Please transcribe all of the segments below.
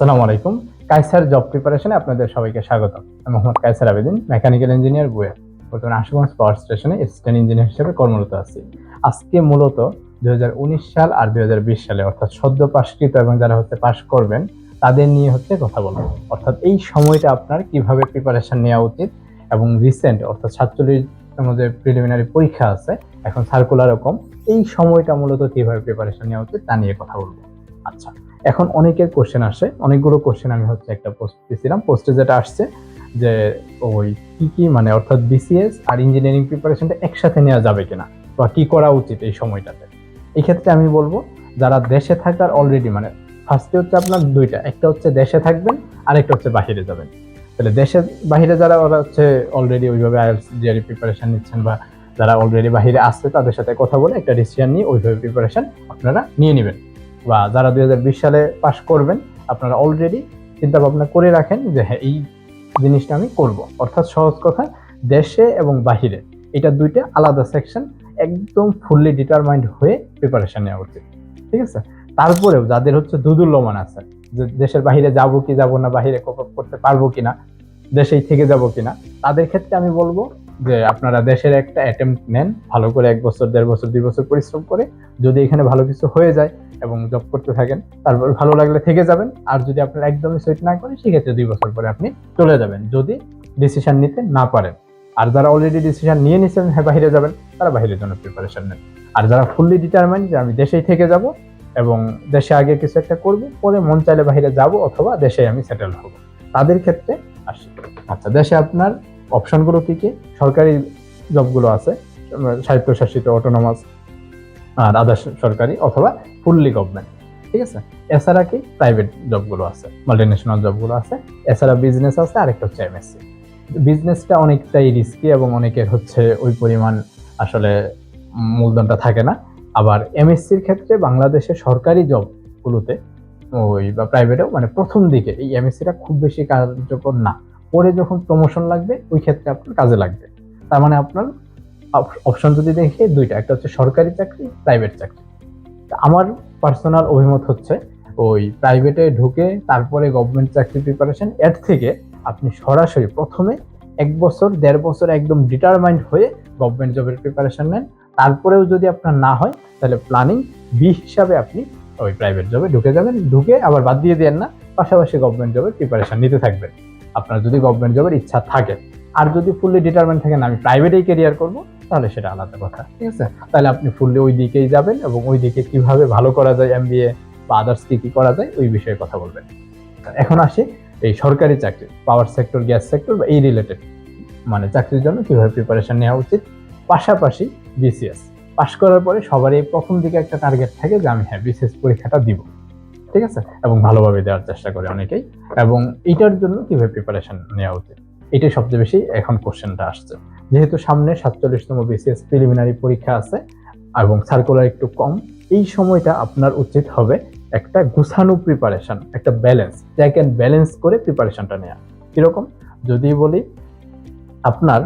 সালামু আলাইকুম। কাইসার জব প্রিপারেশনে আপনাদের সবাইকে স্বাগত আমি মোহাম্মদ কাইসার আবেদিন মেকানিক্যাল ইঞ্জিনিয়ার বুয়ে বর্তমানে আশুগঞ্জ পাওয়ার স্টেশনে অ্যাসিস্ট্যান্ট ইঞ্জিনিয়ার হিসেবে কর্মরত আছি। আজকে মূলত দু হাজার উনিশ সাল আর দুই হাজার বিশ সালে, অর্থাৎ সদ্য পাশকৃত এবং যারা হচ্ছে পাশ করবেন, তাদের নিয়ে হচ্ছে কথা বলব। অর্থাৎ এই সময়টা আপনার কীভাবে প্রিপারেশন নেওয়া উচিত এবং রিসেন্ট অর্থাৎ সাতচল্লিশতম মধ্যে প্রিলিমিনারি পরীক্ষা আছে, এখন সার্কুলার রকম এই সময়টা মূলত কীভাবে প্রিপারেশন নেওয়া উচিত তা নিয়ে কথা বলব। আচ্ছা এখন অনেকের কোশ্চেন আসে। অনেকগুলো কোশ্চেন আমি হচ্ছে একটা পোস্ট দিয়েছিলাম পোস্টে যেটা আসছে যে ওই কি কি মানে অর্থাৎ বিসিএস আর ইঞ্জিনিয়ারিং প্রিপারেশনটা একসাথে নেওয়া যাবে কিনা বা কি করা উচিত এই সময়টাতে? এই ক্ষেত্রে আমি বলব, যারা দেশে থাকার অলরেডি মানে ফার্স্টে হচ্ছে আপনার দুইটা, একটা হচ্ছে দেশে থাকবেন আর একটা হচ্ছে বাহিরে যাবেন। তাহলে দেশের বাহিরে যারা, ওরা হচ্ছে অলরেডি ওইভাবে আইএলস জিআরই প্রিপারেশন নিচ্ছেন বা যারা অলরেডি বাহিরে আসছে, তাদের সাথে কথা বলে একটা ডিসিশন নিয়ে ওইভাবে প্রিপারেশন আপনারা নিয়ে নেবেন। বা যারা দু হাজার বিশ সালে পাশ করবেন, আপনারা অলরেডি চিন্তা ভাবনা করে রাখেন যে হ্যাঁ এই জিনিসটা আমি করব। অর্থাৎ সহজ কথা, দেশে এবং বাহিরে। এটা দুইটা আলাদা সেকশন একদম ফুললি ডিটারমাইন্ড হয়ে প্রিপারেশন নেওয়া উচিত। ঠিক আছে? তারপরেও যাদের হচ্ছে দুদুল্যমান আছে, যে দেশের বাহিরে যাব কি যাব না, বাহিরে করতে পারব কিনা, দেশেই থেকে যাব কিনা, তাদের ক্ষেত্রে আমি বলব যে আপনারা দেশের একটা অ্যাটেম্প নেন, ভালো করে এক বছর, দেড় বছর, দুই বছর পরিশ্রম করে যদি এখানে ভালো কিছু হয়ে যায় এবং জব করতে থাকেন, তারপর ভালো লাগলে থেকে যাবেন। আর যদি আপনার একদমই সেট না করে সেক্ষেত্রে দুই বছর পরে আপনি চলে যাবেন। যদি ডিসিশন নিতে না পারেন। আর যারা অলরেডি ডিসিশন নিয়ে নিয়েছেন হ্যাঁ বাহিরে যাবেন, তারা বাহিরের জন্য প্রিপারেশন নেন। আর যারা ফুললি ডিটারমাইন্ড যে আমি দেশেই থেকে যাব এবং দেশে আগে কিছু একটা করব, পরে মন চাইলে বাহিরে যাব অথবা দেশে আমি সেটেল হব। তাদের ক্ষেত্রে আসি আচ্ছা দেশে আপনার অপশনগুলো কি কি? সরকারি জবগুলো আছে স্বায়ত্তশাসিত অটোনমাস আর আদার্স সরকারি অথবা ফুললি গভর্নমেন্ট ঠিক আছে? এছাড়া কি? প্রাইভেট জবগুলো আছে মাল্টিন্যাশনাল জবগুলো আছে, এছাড়া বিজনেস আছে, আরেকটা হচ্ছে এমএসসি বিজনেসটা অনেকটাই রিস্কি এবং অনেকের হচ্ছে ওই পরিমাণ আসলে মূলধনটা থাকে না। আবার এমএসসির ক্ষেত্রে বাংলাদেশে সরকারি জবগুলোতে ওই বা প্রাইভেটেও মানে প্রথম দিকে এই এমএসসিটা খুব বেশি কার্যকর না। পরে যখন প্রমোশন লাগবে, ওই ক্ষেত্রে আপনার কাজে লাগবে। তার মানে আপনার অপশন যদি দেখে, দুইটা, একটা হচ্ছে সরকারি চাকরি প্রাইভেট চাকরি। আমার পার্সোনাল অভিমত হচ্ছে, ওই প্রাইভেটে ঢুকে, তারপরে গভর্নমেন্ট চাকরি প্রিপারেশন এর থেকে আপনি সরাসরি প্রথমে এক বছর, দেড় বছর একদম ডিটারমাইন্ড হয়ে গভর্নমেন্ট জবের প্রিপারেশন নেন। তারপরেও যদি আপনার না হয়, তাহলে প্ল্যানিং বি হিসাবে আপনি ওই প্রাইভেট জবে ঢুকে যাবেন। ঢুকে আবার বাদ দিয়ে দেন না, পাশাপাশি গভর্নমেন্ট জবের প্রিপারেশন নিতে থাকবেন। আপনার যদি গভর্নমেন্ট জবের ইচ্ছা থাকে। আর যদি ফুললি ডিটারমেন্ট থাকেন আমি প্রাইভেটেই কেরিয়ার করব, তাহলে সেটা আলাদা কথা, ঠিক আছে? তাহলে আপনি ফুললি ওই দিকেই যাবেন এবং ওই দিকে কীভাবে ভালো করা যায় এমবিএ বা আদার্স কি কি করা যায়, ওই বিষয়ে কথা বলবেন। এখন আসি এই সরকারি চাকরি পাওয়ার সেক্টর গ্যাস সেক্টর বা এই রিলেটেড মানে চাকরির জন্য কীভাবে প্রিপারেশন নেওয়া উচিত। পাশাপাশি বিসিএস পাশ করার পরে সবারই প্রথম দিকে একটা টার্গেট থাকে যে আমি হ্যাঁ বিসিএস পরীক্ষাটা দিব। ঠিক আছে? এবং ভালোভাবে দেওয়ার চেষ্টা করে অনেকেই। এবং এইটার জন্য কীভাবে প্রিপারেশন নেওয়া উচিত? এটাই সবচেয়ে বেশি এখন কোশ্চেনটা আসছে। যেহেতু সামনে সাতচল্লিশতম বিসিএস প্রিলিমিনারি পরীক্ষা আছে এবং সার্কুলার একটু কম, এই সময়টা আপনার উচিত হবে একটা গুছানো প্রিপারেশন একটা ব্যালেন্স ট্যাক অ্যান্ড ব্যালেন্স করে প্রিপারেশনটা নেওয়া কীরকম? যদি বলি আপনার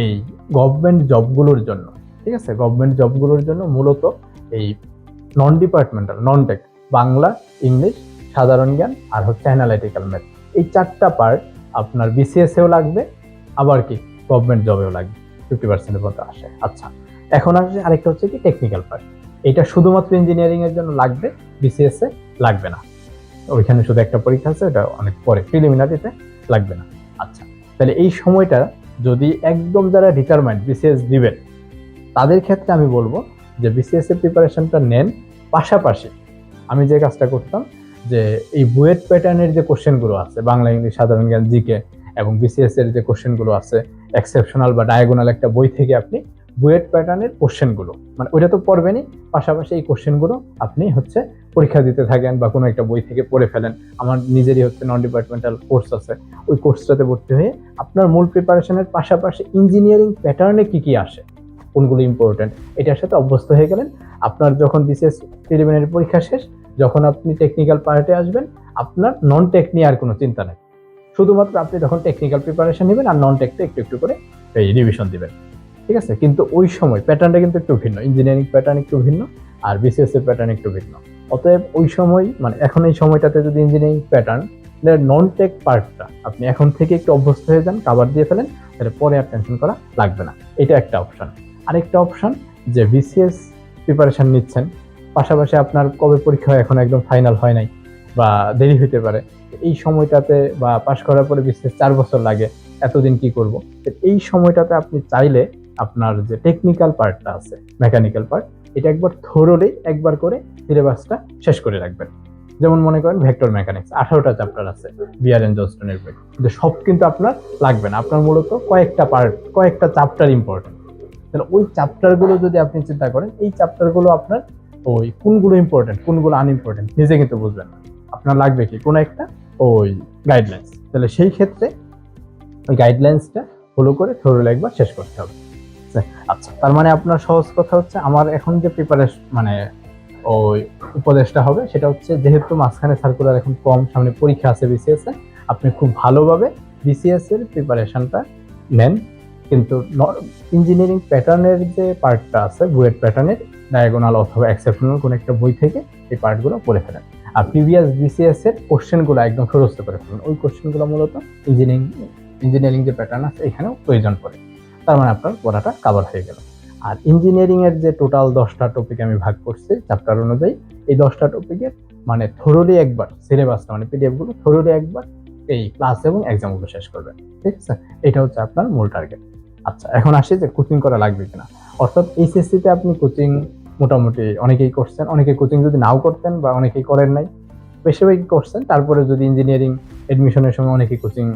এই গভর্নমেন্ট জবগুলোর জন্য, ঠিক আছে? গভর্নমেন্ট জবগুলোর জন্য মূলত এই non departmental non tech Bangla, English, সাধারণ জ্ঞান আর হচ্ছে অ্যানালাইটিক্যাল ম্যাথ এই চারটা পার্ট আপনার বিসিএসেও লাগবে, আবার কি গভর্নমেন্ট জবেও লাগবে। ফিফটি পার্সেন্টের মতো আসে। আচ্ছা এখন আসে আরেকটা হচ্ছে কি টেকনিক্যাল পার্ট এটা শুধুমাত্র ইঞ্জিনিয়ারিং এর জন্য লাগবে বিসিএস লাগবে না। ওইখানে শুধু একটা পরীক্ষা আছে এটা অনেক পরে প্রিলিমিনারিতে লাগবে না। আচ্ছা তাহলে এই সময়টা যদি একদম যারা ডিটারমাইন্ড বিসিএস দিবেন, তাদের ক্ষেত্রে আমি বলব যে বিসিএস এর প্রিপারেশনটা নেন। পাশাপাশি আমি যে কাজটা করতাম, যে এই বুয়েট প্যাটার্নের যে কোশ্চেনগুলো আছে, বাংলা, ইংলিশ, সাধারণ জ্ঞান জিকে এবং বিসিএস এর যে কোশ্চেনগুলো আছে এক্সেপশনাল বা ডায়াগোনাল একটা বই থেকে আপনি বুয়েট প্যাটার্নের কোশ্চেনগুলো মানে ওইটা তো পড়বেনই, পাশাপাশি এই কোশ্চেনগুলো আপনি হচ্ছে পরীক্ষা দিতে থাকেন বা কোনো একটা বই থেকে পড়ে ফেলেন। আমার নিজেরই হচ্ছে নন ডিপার্টমেন্টাল কোর্স আছে, ওই কোর্সটাতে ভর্তি হয়ে আপনার মূল প্রিপারেশনের পাশাপাশি ইঞ্জিনিয়ারিং প্যাটার্নে কি কি আসে, কোনগুলো ইম্পর্টেন্ট এটার সাথে অভ্যস্ত হয়ে গেলেন। আপনার যখন বিশেষ প্রিলিমিনারি পরীক্ষা শেষ যখন আপনি টেকনিক্যাল পার্টে আসবেন, আপনার নন টেক নিয়ে আর কোনো চিন্তা নেই। শুধুমাত্র আপনি তখন টেকনিক্যাল প্রিপারেশন নেবেন আর নন টেকটা একটু একটু করে এই রিভিশন দিবেন। ঠিক আছে? কিন্তু ওই সময় প্যাটার্নটা কিন্তু একটু ভিন্ন। ইঞ্জিনিয়ারিং প্যাটার্ন একটু ভিন্ন আর বিসিএস এর প্যাটার্ন একটু ভিন্ন। অতএব ওই সময় মানে এখন এই সময়টাতে যদি ইঞ্জিনিয়ারিং প্যাটার্ন নন টেক পার্টটা আপনি এখন থেকে একটু অভ্যস্ত হয়ে যান কাবার দিয়ে ফেলেন, তাহলে পরে আর টেনশন করা লাগবে না। এটা একটা অপশন আরেকটা অপশন যে বিসিএস প্রিপারেশন নিচ্ছেন পাশাপাশি আপনার কবে পরীক্ষা হয় এখন একদম ফাইনাল হয় নাই বা দেরি হতে পারে এই সময়টাতে বা পাশ করার পরে বিসিএস চার বছর লাগে, এতদিন কি করব? এই সময়টাতে আপনি চাইলে আপনার যে টেকনিক্যাল পার্টটা আছে মেকানিক্যাল পার্ট এটা একবার থরোলি একবার করে সিলেবাসটা শেষ করে রাখবেন। যেমন মনে করেন ভেক্টর মেকানিক্স আঠারোটা চ্যাপ্টার আছে বিআর এন জনস্টনের বই কিন্তু সব কিন্তু আপনার লাগবে না, আপনার মূলত কয়েকটা পার্ট কয়েকটা চ্যাপ্টার ইম্পর্টেন্ট তাহলে ওই চ্যাপ্টারগুলো যদি আপনি চিন্তা করেন, এই চ্যাপ্টারগুলো আপনার ওই কোনগুলো ইম্পর্টেন্ট কোনগুলো আনইম্পর্টেন্ট নিজে কিন্তু বুঝবেন না। আপনার লাগবে কি কোনো একটা? ওই গাইডলাইন্স তাহলে সেই ক্ষেত্রে ওই গাইডলাইন্সটা ফলো করে থরোলি একবার শেষ করতে হবে। আচ্ছা তার মানে আপনার সহজ কথা হচ্ছে, আমার এখন যে প্রিপারেশন মানে ওই উপদেশটা হবে, সেটা হচ্ছে যেহেতু মাঝখানে সার্কুলার এখন কম সামনে পরীক্ষা আছে বিসিএস এ আপনি খুব ভালোভাবে বিসিএস এর প্রিপারেশনটা নেন। কিন্তু ইঞ্জিনিয়ারিং প্যাটার্নের যে পার্টটা আছে বুয়েট প্যাটার্নের ডায়াগোনাল অথবা এক্সেপশনাল কোনো একটা বই থেকে এই পার্টগুলো পড়ে ফেলেন। আর প্রিভিয়াস বিসিএস এর কোশ্চেনগুলো একদম ফেরস্ত করে ফেলেন। ওই কোশ্চেনগুলো মূলত ইঞ্জিনিয়ারিং ইঞ্জিনিয়ারিং যে প্যাটার্ন আছে, এখানেও প্রয়োজন পড়ে। তার মানে আপনার পড়াটা কাভার হয়ে গেল। আর ইঞ্জিনিয়ারিংয়ের যে টোটাল দশটা টপিক আমি ভাগ করছি চ্যাপ্টার অনুযায়ী, এই দশটা টপিকের মানে থরোলি একবার সিলেবাসটা মানে পিডিএফগুলো থরোলি একবার এই ক্লাস এবং এক্সামগুলো শেষ করবেন ঠিক আছে? এটা হচ্ছে আপনার মূল টার্গেট আচ্ছা এখন আসি যে কোচিং করা লাগবে কিনা। অর্থাৎ এইচএসসিতে আপনি কোচিং মোটামুটি অনেকেই করছেন, অনেকে কোচিং যদি নাও করতেন বা অনেকেই করেন নাই, বেশিরভাগই করছেন, তারপরে যদি ইঞ্জিনিয়ারিং এডমিশনের সময় অনেকেই কোচিং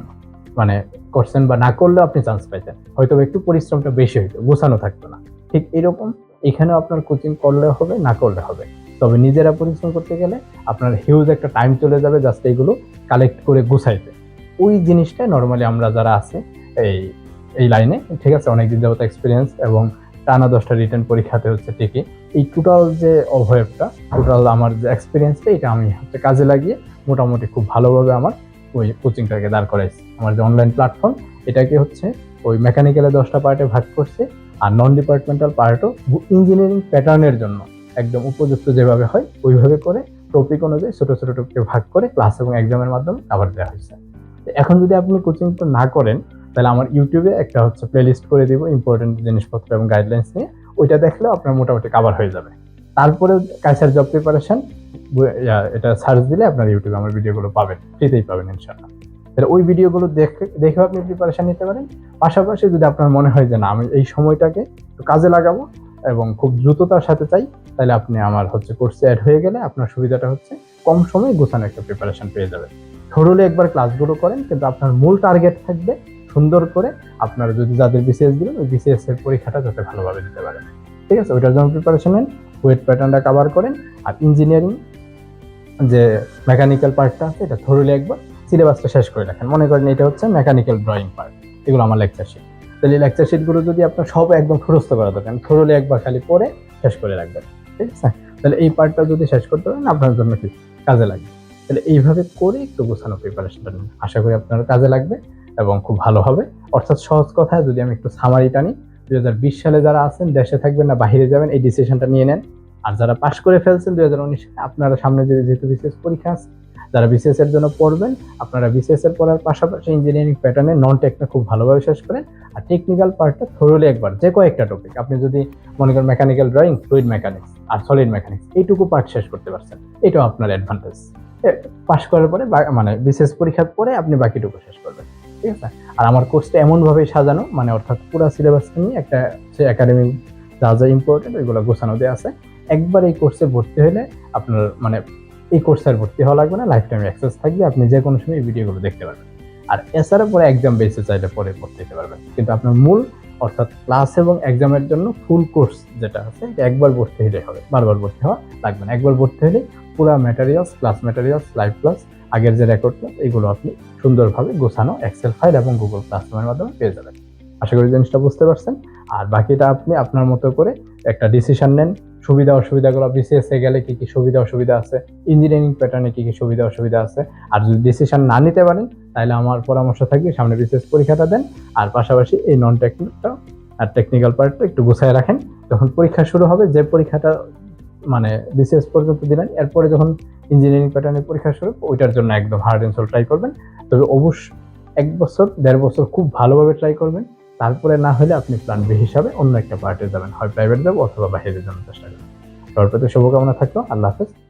মানে করছেন বা না করলেও আপনি চান্স পাইতেন। হয়তো একটু পরিশ্রমটা বেশি হইতো, গোছানো থাকতো না। ঠিক এরকম এখানেও আপনার কোচিং করলে হবে, না করলে হবে। তবে নিজেরা পরিশ্রম করতে গেলে আপনার হিউজ একটা টাইম চলে যাবে জাস্ট এইগুলো কালেক্ট করে গুছাইতে। ওই জিনিসটা নর্মালি আমরা যারা আছে, এই এই লাইনে ঠিক আছে? অনেকদিন যাবত এক্সপিরিয়েন্স এবং টানা দশটা রিটার্ন পরীক্ষাতে হচ্ছে ঠিকই এই টোটাল যে অভয়টা টোটাল আমার যে এক্সপিরিয়েন্সটা এটা আমি হচ্ছে কাজে লাগিয়ে মোটামুটি খুব ভালোভাবে আমার ওই কোচিংটাকে দাঁড় করাইছি। আমার যে অনলাইন প্ল্যাটফর্ম এটাকে হচ্ছে ওই মেকানিক্যালে দশটা পার্টে ভাগ করছে আর নন ডিপার্টমেন্টাল পার্টও ইঞ্জিনিয়ারিং প্যাটার্নের জন্য। একদম উপযুক্ত যেভাবে হয়, ওইভাবে করে টপিক অনুযায়ী ছোটো ছোট টপিকে ভাগ করে ক্লাস এবং এক্সামের মাধ্যমে আবার দেওয়া হয়েছে। এখন যদি আপনি কোচিংটা না করেন, তাহলে আমার ইউটিউবে একটা হচ্ছে প্লেলিস্ট করে দিব ইম্পর্টেন্ট জিনিসপত্র এবং গাইডলাইন্স নিয়ে। ওইটা দেখলেও আপনার মোটামুটি কাভার হয়ে যাবে। তারপরে কাইসার জব প্রিপারেশন এটা সার্চ দিলে আপনার ইউটিউবে আমার ভিডিওগুলো পাবেন, ফ্রিতেই পাবেন ইনশাল্লাহ তাহলে ওই ভিডিওগুলো দেখে দেখেও আপনি প্রিপারেশন নিতে পারেন। পাশাপাশি যদি আপনার মনে হয় যে না, আমি এই সময়টাকে কাজে লাগাবো এবং খুব দ্রুততার সাথে চাই, তাহলে আপনি আমার হচ্ছে কোর্সে অ্যাড হয়ে গেলে আপনার সুবিধাটা হচ্ছে কম সময়ে গোছানো একটা প্রিপারেশন পেয়ে যাবেন। থরুলি একবার ক্লাসগুলো করেন, কিন্তু আপনার মূল টার্গেট থাকবে সুন্দর করে আপনারা যদি যাদের বিসিএস দিবেন, ওই বিসিএস এর পরীক্ষাটা যাতে ভালোভাবে দিতে পারেন। ঠিক আছে? ওইটার জন্য প্রিপারেশন নেন ওয়েট প্যাটার্নটা কাভার করেন, আর ইঞ্জিনিয়ারিং যে মেকানিক্যাল পার্টটা আছে, এটা থরুলি একবার সিলেবাসটা শেষ করে রাখেন। মনে করেন এটা হচ্ছে মেকানিক্যাল ড্রয়িং পার্ট এগুলো আমার লেকচার শিট তাহলে লেকচার শিটগুলো যদি আপনার সব একদম খরস্ত করা দরকার থরুলি একবার খালি পরে শেষ করে রাখবেন। ঠিক আছে? তাহলে এই পার্টটা যদি শেষ করতে পারেন, আপনার জন্য কি? কাজে লাগবে। তাহলে এইভাবে করে একটু গোছানো প্রিপারেশনটা নিন। আশা করি আপনার কাজে লাগবে। এবং খুব ভালো হবে। অর্থাৎ সহজ কথায় যদি আমি একটু সামারি টানি দুই হাজার বিশ সালে যারা আছেন, দেশে থাকবেন না, বাহিরে যাবেন, এই ডিসিশনটা নিয়ে নেন। আর যারা পাশ করে ফেলছেন, দুই হাজার উনিশ সালে আপনারা সামনে যেহেতু বিশেষ পরীক্ষা আছে, যারা বিসিএস এর জন্য পড়বেন, আপনারা বিসিএস এর পড়ার পাশাপাশি ইঞ্জিনিয়ারিং প্যাটার্নে নন টেকটা খুব ভালোভাবে শেষ করেন। আর টেকনিক্যাল পার্টটা থরোলি একবার, যে কয়েকটা টপিক আপনি যদি মনে করেন মেকানিক্যাল ড্রয়িং ফ্লুইড মেকানিক্স আর সলিড মেকানিক্স এইটুকু পার্ট শেষ করতে পারছেন। এটাও আপনার অ্যাডভান্টেজ পাশ করার পরে মানে বিশেষ পরীক্ষার পরে আপনি বাকিটুকু শেষ করবেন। ঠিক আছে? আর আমার কোর্সটা এমনভাবে সাজানো মানে অর্থাৎ পুরো সিলেবাসটা নিয়ে একটা সে একাডেমিক যা যা ইম্পর্টেন্ট ওইগুলো গোছানো দেওয়া আছে। একবার এই কোর্সে ভর্তি হলে আপনার মানে এই কোর্সে আর ভর্তি হওয়া লাগবে না লাইফ টাইম অ্যাক্সেস থাকবে, আপনি যে কোনো সময় এই ভিডিওগুলো দেখতে পারবেন। আর এছাড়া পরে এক্সাম বেসে চাইলে পরে পড়তে দিতে পারবেন। কিন্তু আপনার মূল, অর্থাৎ ক্লাস এবং এক্সামের জন্য ফুল কোর্স যেটা আছে একবার ভর্তি হলে হবে, বারবার ভর্তি হওয়া লাগবে না। একবার ভর্তি হলে পুরো materials class materials live class আগের যে রেকর্ড এগুলো আপনি সুন্দরভাবে গোছানো এক্সেল ফাইল এবং গুগল ক্লাসরুমের মাধ্যমে পেয়ে যাবেন। আশা করি জিনিসটা বুঝতে পারছেন। আর বাকিটা আপনি আপনার মতো করে একটা ডিসিশন নেন, সুবিধা অসুবিধাগুলো বিসিএস গেলে কি কি সুবিধা অসুবিধা আছে ইঞ্জিনিয়ারিং প্যাটার্নে কি কি সুবিধা অসুবিধা আছে। আর যদি ডিসিশন না নিতে পারেন, তাহলে আমার পরামর্শ থাকবে, সামনে বিসিএস পরীক্ষাটা দেন। আর পাশাপাশি এই নন টেকনিকটা আর টেকনিক্যাল পার্টটা একটু গুছায় রাখেন। যখন পরীক্ষা শুরু হবে, যে পরীক্ষাটা মানে বিসিএস পর্যন্ত দিলেন এরপরে যখন ইঞ্জিনিয়ারিং প্যাটার্নের পরীক্ষা শুরু, ওইটার জন্য একদম হার্ড অ্যান্ড সোল ট্রাই করবেন। তবে অবশ্য এক বছর, দেড় বছর খুব ভালোভাবে ট্রাই করবেন। তারপরে না হলে আপনি প্ল্যান বি হিসাবে অন্য একটা পার্টে যাবেন, হয় প্রাইভেট জব অথবা বাইরে যাওয়ার চেষ্টা করবেন। সবার প্রতি শুভকামনা থাকল, আল্লাহ হাফেজ।